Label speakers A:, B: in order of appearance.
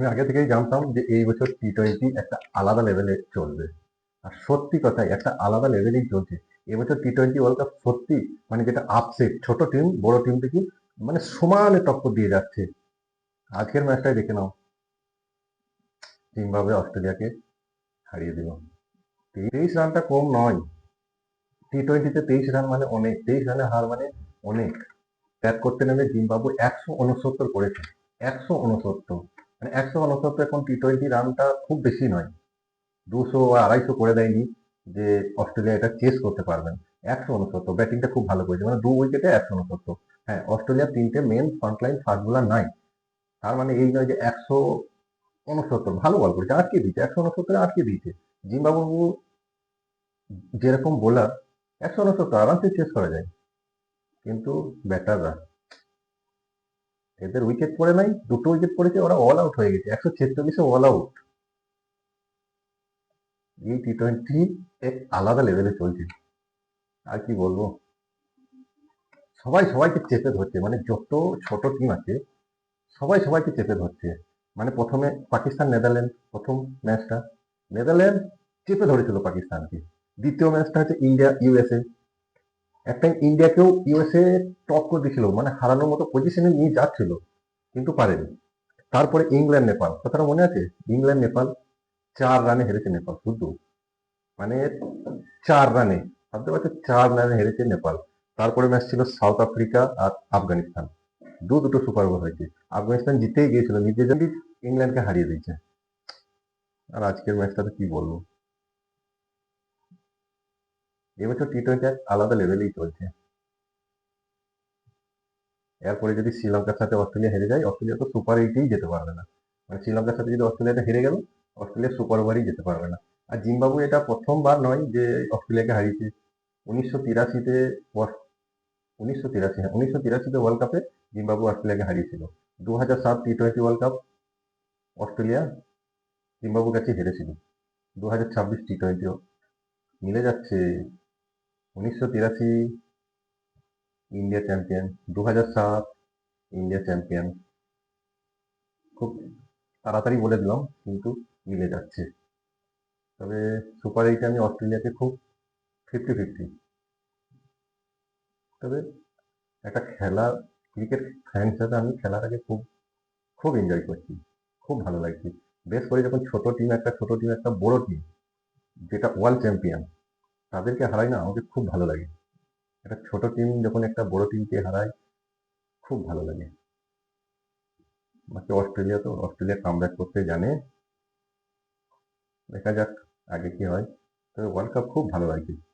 A: আমি আগে থেকেই জানতাম যে এই বছর টি টোয়েন্টি একটা আলাদা লেভেলে চলবে। আর সত্যি কথাই একটা আলাদা লেভেলেই চলছে। এবছর টি টোয়েন্টি ওয়ার্ল্ড কাপ সত্যি মানে যেটা আপসেট ছোট টিম বড় টিম থেকে মানে সমানে টক্কর দিয়ে যাচ্ছে। আজকের ম্যাচটাই দেখে নাও। জিম্বাবুয়ে অস্ট্রেলিয়াকে হারিয়ে দিল। তেইশ রানটা কম নয়। টি টোয়েন্টিতে তেইশ রান মানে অনেক। তেইশ রানে হার মানে অনেক। ব্যাট করতে নেমে জিম্বাবু একশো উনসত্তর করেছে। একশো উনসত্তর। মানে একশো উনসত্তর এখন টি টোয়েন্টি রানটা খুব বেশি নয়। দুশো আড়াইশো করে দেয়নি যে অস্ট্রেলিয়া এটা চেস করতে পারবেন। একশো উনসত্তর ব্যাটিংটা খুব ভালো করেছে। মানে দু উইকেটে একশো উনসত্তর হ্যাঁ অস্ট্রেলিয়ার তিনটে মেন ফ্রন্টলাইন ফাস্ট বোলার নাই। তার মানে এই নয় যে একশো উনসত্তর ভালো বল করেছে। আটকে দিয়েছে। একশো উনসত্তরে আটকে দিয়েছে। জিম্বাবু যেরকম বোলার একশো উনসত্তর আরামসে চেস করা যায়। কিন্তু ব্যাটাররা এদের উইকেট পড়ে নাই, দুটো উইকেট পড়েছে, ওরা অল আউট হয়ে গেছে। একশো ছেচল্লিশে অল আউট এই টি টোয়েন্টি এক আলাদা লেভেলে চলছে। আর কি বলব? সবাই সবাইকে চেপে ধরছে মানে যত ছোট টিম আছে, সবাই সবাইকে চেপে ধরছে। মানে প্রথমে পাকিস্তান, নেদারল্যান্ড, প্রথম ম্যাচটা নেদারল্যান্ড চেপে ধরেছিল পাকিস্তানকে। দ্বিতীয় ম্যাচটা হচ্ছে ইন্ডিয়া ইউএসএ একটা ইন্ডিয়াকেও ইউএসএ টপ করে দিয়েছিল মানে হারানোর মতো পজিশনে নিয়ে যাচ্ছিল, কিন্তু পারেনি। তারপরে ইংল্যান্ড নেপাল কথাটা মনে আছে? ইংল্যান্ড নেপাল চার রানে হেরেছে নেপাল শুধু। মানে চার রানে, ভাবতে পারছ, চার রানে হেরেছে নেপাল তারপরে ম্যাচ ছিল সাউথ আফ্রিকা আর আফগানিস্তান দু দুটো সুপার ওভার হয়েছে। আফগানিস্তান জিতেই গিয়েছিল নিজেদের ইংল্যান্ডকে হারিয়ে দিয়েছে। আর আজকের ম্যাচটাতে কি বলব? এবছর টি টোয়েন্টি আলাদা লেভেলেই চলছে। এরপরে যদি শ্রীলঙ্কার সাথে অস্ট্রেলিয়া হেরে যায়, অস্ট্রেলিয়া তো সুপার এইটেই যেতে পারবে না। মানে শ্রীলঙ্কার সাথে যদি অস্ট্রেলিয়াটা হেরে গেল, অস্ট্রেলিয়া সুপার ওভারই যেতে পারবে না। আর জিম্বাবু এটা প্রথমবার নয় যে অস্ট্রেলিয়াকে হারিয়েছে। উনিশশো তিরাশিতে উনিশশো তিরাশি হ্যাঁ উনিশশো তিরাশিতে ওয়ার্ল্ড কাপে জিম্বাবু অস্ট্রেলিয়াকে হারিয়েছিল। দু হাজার সাত T twenty world cup Australia জিম্বাবুর কাছে হেরেছিল। দু হাজার ছাব্বিশ টি টোয়েন্টিও মিলে যাচ্ছে উনিশশো তিরাশি ইন্ডিয়া চ্যাম্পিয়ন দু হাজার সাত ইন্ডিয়া চ্যাম্পিয়ন খুব তাড়াতাড়ি বলে দিলাম, কিন্তু মিলে যাচ্ছে। তবে সুপার এইটে আমি অস্ট্রেলিয়াকে খুব ফিফটি ফিফটি তবে একটা খেলা ক্রিকেট ফ্যান হিসাবে আমি খেলাটাকে খুব খুব এনজয় করছি, খুব ভালো লাগছে। বেশ করে যখন ছোট টিম একটা, ছোট টিম একটা, বড় টিম যেটা ওয়ার্ল্ড চ্যাম্পিয়ন তাদেরকে হারাই না, আমাকে খুব ভালো লাগে। একটা ছোট টিম যখন একটা বড় টিমকে হারায়, খুব ভালো লাগে। বাকি অস্ট্রেলিয়া তো, অস্ট্রেলিয়া কামব্যাক করতে জানে। দেখা যাক, আগে কি হয়। তবে ওয়ার্ল্ড কাপ খুব ভালো লাগছে